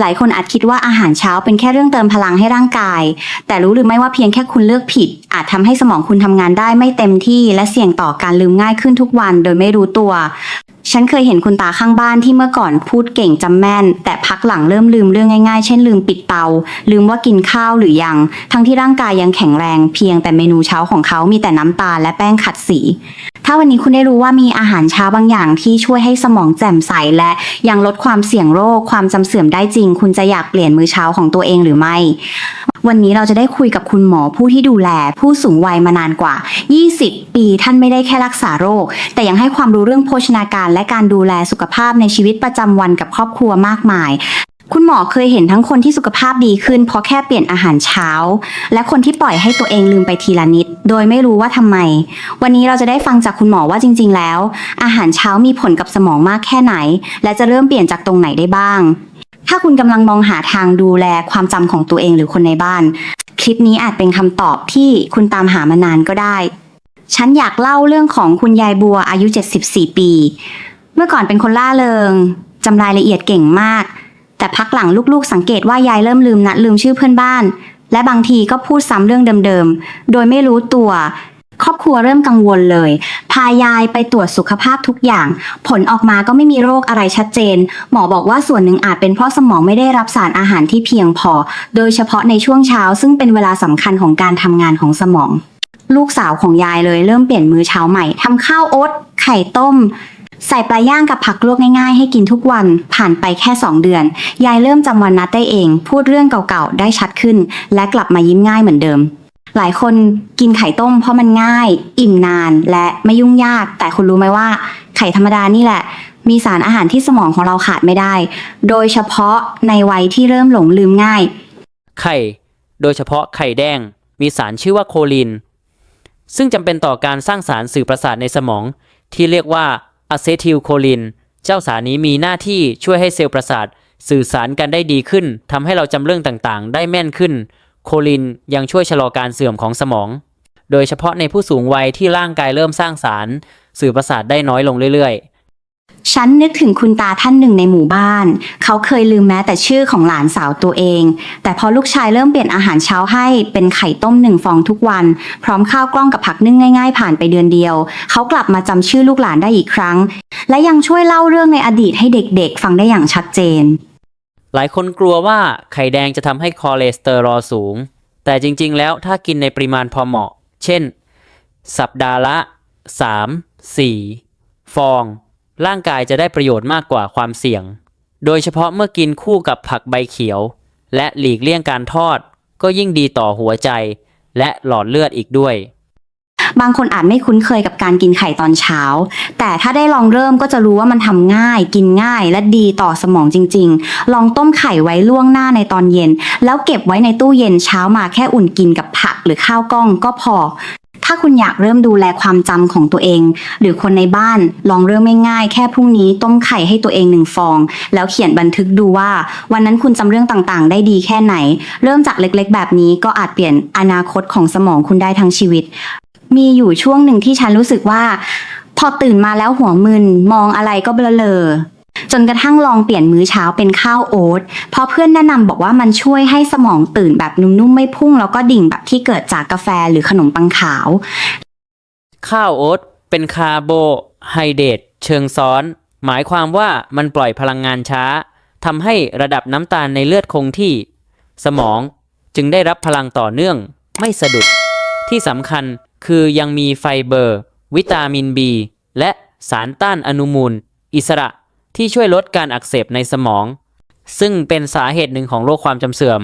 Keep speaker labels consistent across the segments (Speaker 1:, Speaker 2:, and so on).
Speaker 1: หลายคนอาจคิดว่าอาหารเช้าเป็นแค่เรื่องเติมพลังให้ร่างกาย แต่รู้หรือไม่ว่าเพียงแค่คุณเลือกผิด อาจทำให้สมองคุณทำงานได้ไม่เต็มที่ และเสี่ยงต่อการลืมง่ายขึ้นทุกวันโดยไม่รู้ตัว ฉันเคยเห็นคุณตาข้างบ้านที่เมื่อก่อนพูดเก่งจำแม่น แต่พักหลังเริ่มลืมเรื่องง่ายๆ เช่นลืมปิดเตา ลืมว่ากินข้าวหรือยัง ทั้งที่ร่างกายยังแข็งแรง เพียงแต่เมนูเช้าของเขามีแต่น้ำตาลและแป้งขัดสี ถ้าวันนี้คุณได้รู้ว่ามีอาหารเช้าบางอย่างที่ช่วยให้สมองแจ่มใสและยังลดความเสี่ยงโรคความจำเสื่อมได้จริง คุณจะอยากเปลี่ยนมื้อเช้าของตัวเองหรือไม่ วันนี้เราจะได้คุยกับคุณหมอผู้ที่ดูแล ผู้สูงวัยมานานกว่า 20 ปีท่านไม่ได้แค่รักษาโรค แต่ยังให้ความรู้เรื่องโภชนาการและการดูแลสุขภาพในชีวิตประจำวันกับครอบครัวมากมาย คุณหมอเคยเห็นทั้งคนที่สุขภาพดีขึ้นเพราะแค่เปลี่ยนอาหารเช้า และคนที่ปล่อยให้ตัวเองลืมไปทีละนิด โดยไม่รู้ว่าทำไม วันนี้เราจะได้ฟังจากคุณหมอว่าจริง ๆ แล้ว อาหารเช้ามีผลกับสมองมากแค่ไหน และจะเริ่มเปลี่ยนจากตรงไหนได้บ้าง ถ้าคุณกำลังมองหาทางดูแลความจำของตัวเองหรือคนในบ้าน คลิปนี้อาจเป็นคำตอบที่คุณตามหามานานก็ได้ ฉันอยากเล่าเรื่องของคุณยายบัวอายุ 74 ปี เมื่อก่อนเป็นคนล่าเริงจำรายละเอียดเก่งมาก แต่พักหลังลูกๆ สังเกตว่ายายเริ่มลืมนัดลืมชื่อเพื่อนบ้าน และบางทีก็พูดซ้ำเรื่องเดิมๆ โดยไม่รู้ตัว ครอบครัวเริ่มกังวลเลย พายายไปตรวจสุขภาพทุกอย่าง ผลออกมาก็ไม่มีโรคอะไรชัดเจน หมอบอกว่าส่วนหนึ่งอาจเป็นเพราะสมองไม่ได้รับสารอาหารที่เพียงพอ โดยเฉพาะในช่วงเช้าซึ่งเป็นเวลาสำคัญของการทำงานของสมอง ลูกสาวของยายเลยเริ่มเปลี่ยนมื้อเช้าใหม่ทำข้าวโอ๊ตไข่ต้ม ใส่ปลาย่างกับผักลวกง่ายๆ ให้กินทุกวันผ่านไปแค่ 2 เดือน ยายเริ่มจำวันนัดได้เอง พูดเรื่องเก่าๆ ได้ชัดขึ้น และกลับมายิ้มง่ายเหมือนเดิม หลายคนกินไข่ต้มเพราะมันง่าย อิ่มนานและไม่ยุ่งยาก แต่คุณรู้ไหมว่า ไข่ธรรมดานี่แหละ มีสารอาหารที่สมองของเราขาดไม่ได้ โดยเฉพาะในวัยที่เริ่มหลงลืมง่าย
Speaker 2: ไข่ โดยเฉพาะไข่แดง มีสารชื่อว่าโคลิน ซึ่งจำเป็นต่อการสร้างสารสื่อประสาทในสมองที่เรียกว่า อะเซทิลโคลิน เจ้าสารนี้มีหน้าที่ช่วยให้เซลล์ประสาทสื่อสารกันได้ดีขึ้นทำให้เราจำเรื่องต่างๆ ได้แม่นขึ้น โคลินยังช่วยชะลอการเสื่อมของสมอง โดยเฉพาะในผู้สูงวัยที่ร่างกายเริ่มสร้างสาร สื่อประสาทได้น้อยลงเรื่อยๆ
Speaker 1: ฉันนึกถึงคุณตาท่านหนึ่งในหมู่บ้าน เขาเคยลืมแม้แต่ชื่อของหลานสาวตัวเอง แต่พอลูกชายเริ่มเปลี่ยนอาหารเช้าให้เป็นไข่ต้มหนึ่งฟองทุกวัน พร้อมข้าวกล้องกับผักนึ่งง่ายๆ ผ่านไปเดือนเดียว เขากลับมาจำชื่อลูกหลานได้อีกครั้ง และยังช่วยเล่าเรื่องในอดีตให้เด็กๆ ฟังได้อย่างชัดเจน
Speaker 2: หลายคนกลัวว่าไข่แดงจะทำให้คอเลสเตอรอลสูง แต่จริงๆ แล้วถ้ากินในปริมาณพอเหมาะ เช่น สัปดาห์ละ 3 4 ฟอง ร่างกายจะได้ประโยชน์มากกว่าความเสี่ยง โดยเฉพาะเมื่อกินคู่กับผักใบเขียว และหลีกเลี่ยงการทอด ก็ยิ่งดีต่อหัวใจ และหลอดเลือดอีกด้วย
Speaker 1: บางคนอาจไม่คุ้นเคยกับการกินไข่ตอนเช้า แต่ถ้าได้ลองเริ่มก็จะรู้ว่ามันทำง่าย กินง่ายและดีต่อสมองจริง ๆ ลองต้มไข่ไว้ล่วงหน้าในตอนเย็น แล้วเก็บไว้ในตู้เย็นเช้ามาแค่อุ่นกินกับผักหรือข้าวกล้องก็พอ ถ้าคุณอยากเริ่มดูแลความจำของตัวเอง หรือคนในบ้านลองเริ่มง่ายๆ แค่พรุ่งนี้ต้มไข่ให้ตัวเองหนึ่งฟอง แล้วเขียนบันทึกดูว่า วันนั้นคุณจำเรื่องต่างๆ ได้ดีแค่ไหน เริ่มจากเล็กๆ แบบนี้ก็อาจเปลี่ยนอนาคตของสมองคุณได้ทั้งชีวิต มีอยู่ช่วงหนึ่งที่ฉันรู้สึกว่า พอตื่นมาแล้วหัวมึนมองอะไรก็เบลอ จนกระทั่งลองเปลี่ยนมื้อเช้าเป็นข้าวโอ๊ตเพราะเพื่อนแนะนำบอกว่ามันช่วยให้สมองตื่นแบบนุ่มๆไม่พุ่ง แล้วก็ดิ่งแบบที่เกิดจากกาแฟหรือขนมปังขาว
Speaker 2: ข้าวโอ๊ตเป็นคาร์โบไฮเดรตเชิงซ้อน หมายความว่ามันปล่อยพลังงานช้าทำให้ระดับน้ำตาลในเลือดคงที่ สมองจึงได้รับพลังต่อเนื่อง ไม่สะดุด ที่สำคัญคือยังมีไฟเบอร์ วิตามิน B และสารต้านอนุมูล อิสระ ที่ช่วยลดการอักเสบในสมอง ซึ่งเป็นสาเหตุหนึ่งของโรคความจำเสื่อม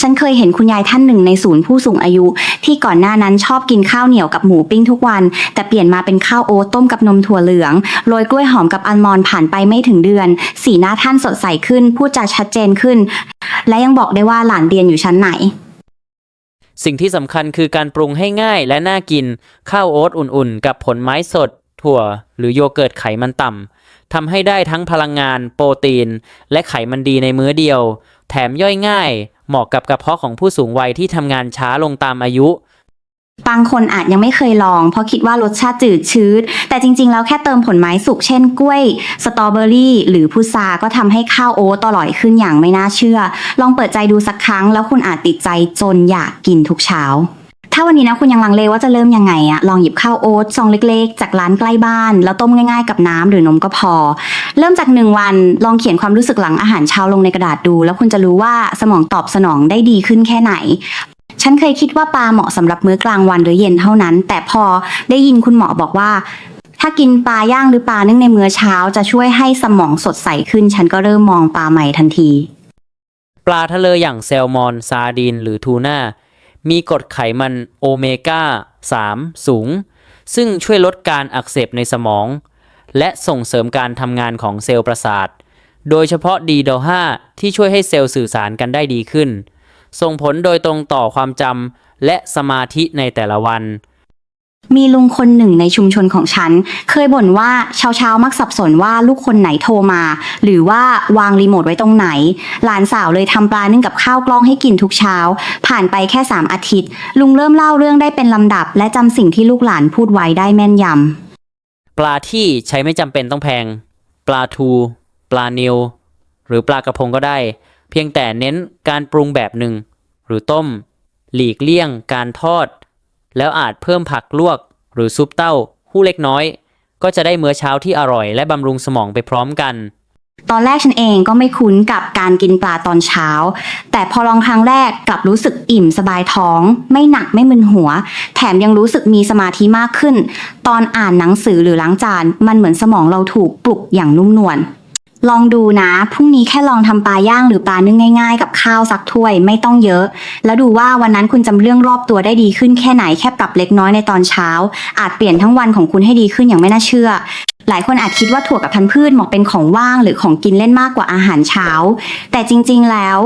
Speaker 1: ฉันเคยเห็นคุณยายท่านหนึ่งในศูนย์ผู้สูงอายุ ที่ก่อนหน้านั้นชอบกินข้าวเหนียวกับหมูปิ้งทุกวัน แต่เปลี่ยนมาเป็นข้าวโอ๊ตต้มกับนมถั่วเหลืองโรยกล้วยหอมกับอัลมอนด์ผ่านไปไม่ถึงเดือน สีหน้าท่านสดใสขึ้นพูดจาชัดเจนขึ้น และยังบอกได้ว่าหลานเรียนอยู่ชั้นไหน
Speaker 2: สิ่งที่สำคัญคือการปรุงให้ง่ายและน่ากิน ข้าวโอ๊ตอุ่นๆ กับผลไม้สด ถั่ว หรือโยเกิร์ตไขมันต่ำ ทำให้ได้ทั้งพลังงาน โปรตีน และไขมันดีในมื้อเดียว แถมย่อยง่าย เหมาะกับกระเพาะของผู้สูงวัยที่ทำงานช้าลงตามอายุ
Speaker 1: บางคนอาจยังไม่เคยลอง เพราะคิดว่ารสชาติจืดชืด แต่จริง ๆ แล้วแค่เติมผลไม้สุกเช่นกล้วย สตรอเบอรี่ หรือพุทราก็ทำให้ข้าวโอ๊ตอร่อยขึ้นอย่างไม่น่าเชื่อ ลองเปิดใจดูสักครั้ง แล้วคุณอาจติดใจจนอยากกินทุกเช้า ถ้าวันนี้นะคุณยังลังเลว่าจะเริ่มยังไงอะลองหยิบข้าวโอ๊ตซองเล็กๆ จากร้านใกล้บ้าน แล้วต้มง่ายๆกับน้ำหรือนมก็พอ เริ่มจากหนึ่งวันลองเขียนความรู้สึกหลังอาหารเช้าลงในกระดาษดู แล้วคุณจะรู้ว่าสมองตอบสนองได้ดีขึ้นแค่ไหน ฉันเคยคิดว่าปลาเหมาะสำหรับมื้อกลางวันหรือเย็นเท่านั้น แต่พอได้ยินคุณหมอบอกว่า ถ้ากินปลาย่างหรือปลานึ่งในมื้อเช้า จะช่วยให้สมองสดใสขึ้น ฉันก็เริ่มมองปลาใหม่ทันที
Speaker 2: ปลาทะเลอย่างแซลมอนซาดีนหรือทูน่า มีกรดไขมันโอเมก้า 3 สูง ซึ่งช่วยลดการอักเสบในสมอง และส่งเสริมการทำงานของเซลล์ประสาท โดยเฉพาะดีด5ที่ช่วยให้เซลล์สื่อสารกันได้ดีขึ้น ส่งผลโดยตรงต่อความจำและสมาธิในแต่ละวัน
Speaker 1: มีลุงคนหนึ่งในชุมชนของฉัน เคยบ่นว่าเช้าๆมักสับสนว่าลูกคนไหนโทรมา หรือว่าวางรีโมทไว้ตรงไหน หลานสาวเลยทำปลานึ่งกับข้าวกล้องให้กินทุกเช้า ผ่านไปแค่ 3 อาทิตย์ ลุงเริ่มเล่าเรื่องได้เป็นลำดับ และจำสิ่งที่ลูกหลานพูดไว้ได้แม่นยำ
Speaker 2: ปลาที่ใช้ไม่จำเป็นต้องแพง ปลาทู ปลานิลหรือปลากระพงก็ได้ เพียงแต่เน้นการปรุงแบบหนึ่งหรือต้ม หลีกเลี่ยงการทอด แล้วอาจเพิ่มผักลวก หรือซุปเต้าหู้เล็กน้อย ก็จะได้มื้อเช้าที่อร่อยและบำรุงสมองไปพร้อมกัน
Speaker 1: ตอนแรกฉันเองก็ไม่คุ้นกับการกินปลาตอนเช้า แต่พอลองครั้งแรกกลับรู้สึกอิ่มสบายท้อง ไม่หนักไม่มึนหัว แถมยังรู้สึกมีสมาธิมากขึ้น ตอนอ่านหนังสือหรือล้างจาน มันเหมือนสมองเราถูกปลุกอย่างนุ่มนวล ลองดูนะ พรุ่งนี้แค่ลองทำปลาย่างหรือปลานึ่งง่ายๆ กับข้าวสักถ้วยไม่ต้องเยอะ แล้วดูว่าวันนั้นคุณจำเรื่องรอบตัวได้ดีขึ้นแค่ไหนแค่ปรับเล็กน้อยในตอนเช้า อาจเปลี่ยนทั้งวันของคุณให้ดีขึ้นอย่างไม่น่าเชื่อ หลายคนอาจคิดว่าถั่วกับพันธุ์พืชเหมาะเป็นของว่างหรือของกินเล่นมากกว่าอาหารเช้า แต่จริง ๆ แล้ว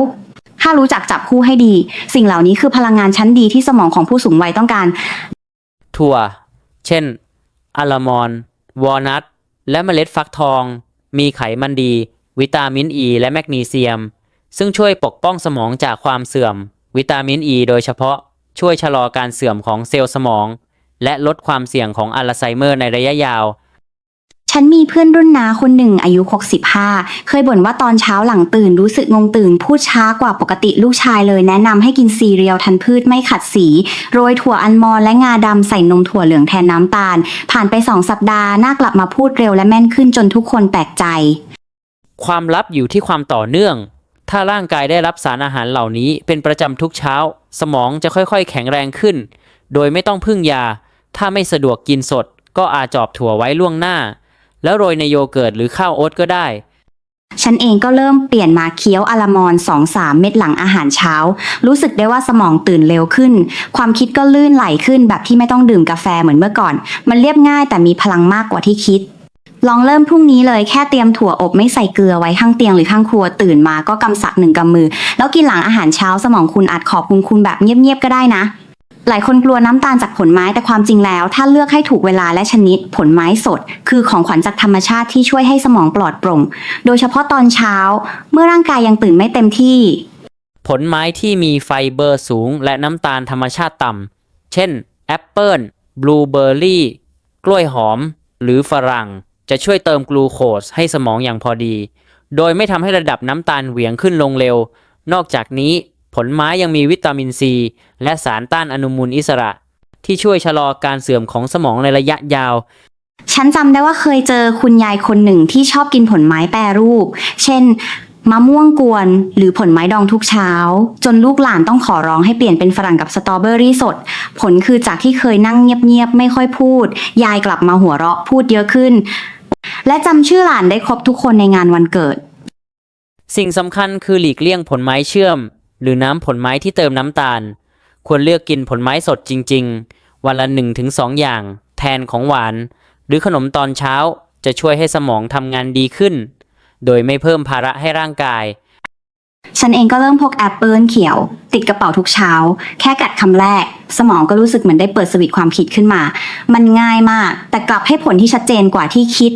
Speaker 1: ถ้ารู้จักจับคู่ให้ดี สิ่งเหล่านี้คือพลังงานชั้นดีที่สมองของผู้สูงวัยต้องการ
Speaker 2: ถั่ว เช่น อัลมอนด์วอลนัท และเมล็ดฟักทอง มีไขมันดี วิตามินอ e ีและแมกนีเซียม ซึ่งช่วยปกป้องสมองจากความเสื่อม วิตามินอ e ีโดยเฉพาะช่วยชะลอการเสื่อมของเซลล์สมอง และลดความเสี่ยงของอัลไซเมอร์ในระยะยาว
Speaker 1: ฉันมีเพื่อนรุ่นน้าคนหนึ่งอายุ 65 เคยบ่นว่าตอนเช้าหลังตื่นรู้สึกงงตื่น พูดช้ากว่าปกติลูกชายเลยแนะนำให้กินซีเรียลทันพืชไม่ขัดสี โรยถั่วอัลมอนด์และงาดำใส่นมถั่วเหลืองแทนน้ำตาล ผ่านไปสองสัปดาห์หน่ากลับมาพูดเร็วและแม่นขึ้นจนทุกคนแปลกใจ
Speaker 2: ความลับอยู่ที่ความต่อเนื่อง ถ้าร่างกายได้รับสารอาหารเหล่านี้เป็นประจำทุกเช้า สมองจะค่อยๆ แข็งแรงขึ้น โดยไม่ต้องพึ่งยา ถ้าไม่สะดวกกินสด ก็อาจอบถั่วไว้ล่วงหน้า แล้วโรยในโยเกิร์ตหรือข้าวโอ๊ตก็ได้
Speaker 1: ฉันเองก็เริ่มเปลี่ยนมาเคี้ยวอะลามอนสองสามเม็ดหลังอาหารเช้า รู้สึกได้ว่าสมองตื่นเร็วขึ้น ความคิดก็ลื่นไหลขึ้นแบบที่ไม่ต้องดื่มกาแฟเหมือนเมื่อก่อน มันเรียบง่ายแต่มีพลังมากกว่าที่คิด ลองเริ่มพรุ่งนี้เลยแค่เตรียมถั่วอบไม่ใส่เกลือไว้ข้างเตียงหรือข้างครัวตื่นมาก็กำสักหนึ่งกำมือ แล้วกินหลังอาหารเช้าสมองคุณอาจขอบคุณคุณแบบเงียบๆก็ได้นะ หลายคนกลัวน้ำตาลจากผลไม้แต่ความจริงแล้ว ถ้าเลือกให้ถูกเวลาและชนิดผลไม้สด คือของขวัญจากธรรมชาติที่ช่วยให้สมองปลอดโปร่ง โดยเฉพาะตอนเช้า เมื่อร่างกายยังตื่นไม่เต็มที่
Speaker 2: ผลไม้ที่มีไฟเบอร์สูง และน้ำตาลธรรมชาติต่ำเช่นแอปเปิลบลูเบอร์รี่กล้วยหอม หรือฝรั่ง จะช่วยเติมกลูโคสให้สมองอย่างพอดี โดยไม่ทำให้ระดับน้ำตาลเหวี่ยงขึ้นลงเร็ว นอกจากนี้ ผลไม้ยังมีวิตามินซี และสารต้านอนุมูลอิสระ ที่ช่วยชะลอการเสื่อมของสมองในระยะยาว
Speaker 1: ฉันจำได้ว่าเคยเจอคุณยายคนหนึ่งที่ชอบกินผลไม้แปรรูป เช่น มะม่วงกวน หรือผลไม้ดองทุกเช้า จนลูกหลานต้องขอร้องให้เปลี่ยนเป็นฝรั่งกับสตรอเบอรี่สด ผลคือจากที่เคยนั่งเงียบๆไม่ค่อยพูด ยายกลับมาหัวเราะพูดเยอะขึ้น และจำชื่อหลานได้ครบทุกคนในงานวันเกิด
Speaker 2: สิ่งสำคัญคือหลีกเลี่ยงผลไม้เชื่อม หรือน้ำผลไม้ที่เติมน้ำตาล ควรเลือกกินผลไม้สดจริง ๆ วันละ1-2ถึง2อย่าง แทนของหวาน หรือขนมตอนเช้าจะช่วยให้สมองทำงานดีขึ้น โดยไม่เพิ่มภาระให้ร่างกาย
Speaker 1: ฉันเองก็เริ่มพกแอปเปิลเขียว ติดกระเป๋าทุกเช้า แค่กัดคำแรก สมองก็รู้สึกเหมือนได้เปิดสวิตช์ความคิดขึ้นมา มันง่ายมาก แต่กลับให้ผลที่ชัดเจนกว่าที่คิด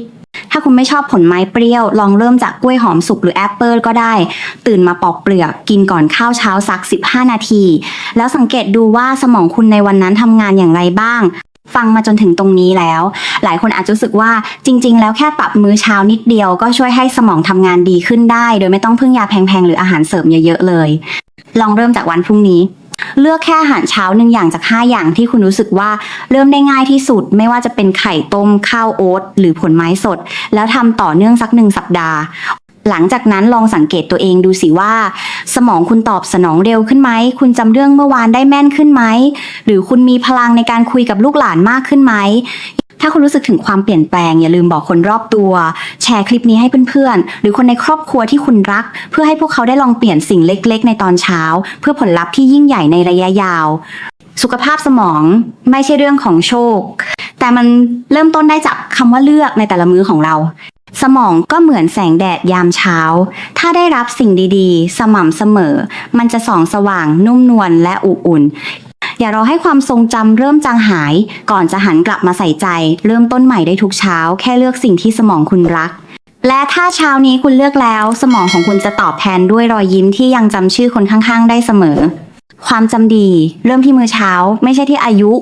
Speaker 1: าคุณไม่ชอบผลไม้เปรี้ยว ลองเริ่มจากกล้วยหอมสุกหรือแอปเปิลก็ได้ ตื่นมาปอกเปลือก กินก่อนข้าวเช้าสัก 15 นาที แล้วสังเกตดูว่าสมองคุณในวันนั้นทำงานอย่างไรบ้าง ฟังมาจนถึงตรงนี้แล้ว หลายคนอาจจะรู้สึกว่าจริง ๆ แล้วแค่ปรับมื้อเช้านิดเดียวก็ช่วยให้สมองทำงานดีขึ้นได้ โดยไม่ต้องพึ่งยาแพงๆหรืออาหารเสริมเยอะๆเลย ลองเริ่มจากวันพรุ่งนี้ เลือกแค่อาหารเช้าหนึ่งอย่างจาก 5 อย่างที่คุณรู้สึกว่าเริ่มได้ง่ายที่สุด ไม่ว่าจะเป็นไข่ต้มข้าวโอ๊ตหรือผลไม้สด แล้วทำต่อเนื่องสักหนึ่งสัปดาห์ หลังจากนั้นลองสังเกตตัวเองดูสิว่า สมองคุณตอบสนองเร็วขึ้นไหม คุณจำเรื่องเมื่อวานได้แม่นขึ้นไหม หรือคุณมีพลังในการคุยกับลูกหลานมากขึ้นไหม ถ้าคุณรู้สึกถึงความเปลี่ยนแปลงอย่าลืมบอกคนรอบตัว แชร์คลิปนี้ให้เพื่อนๆ หรือคนในครอบครัวที่คุณรัก เพื่อให้พวกเขาได้ลองเปลี่ยนสิ่งเล็ก ๆ ในตอนเช้า เพื่อผลลัพธ์ที่ยิ่งใหญ่ในระยะยาว สุขภาพสมองไม่ใช่เรื่องของโชค แต่มันเริ่มต้นได้จากคำว่าเลือกในแต่ละมื้อของเราสมองก็เหมือนแสงแดดยามเช้า ถ้าได้รับสิ่งดีๆ สม่ำเสมอ มันจะส่องสว่างนุ่มนวลและอบอุ่น อย่ารอให้ความทรงจำเริ่มจางหาย ก่อนจะหันกลับมาใส่ใจ เริ่มต้นใหม่ได้ทุกเช้า แค่เลือกสิ่งที่สมองคุณรัก และถ้าเช้านี้คุณเลือกแล้ว สมองของคุณจะตอบแทนด้วยรอยยิ้มที่ยังจำชื่อคนข้างๆ ได้เสมอ ความจำดี เริ่มที่มือเช้า ไม่ใช่ที่อายุ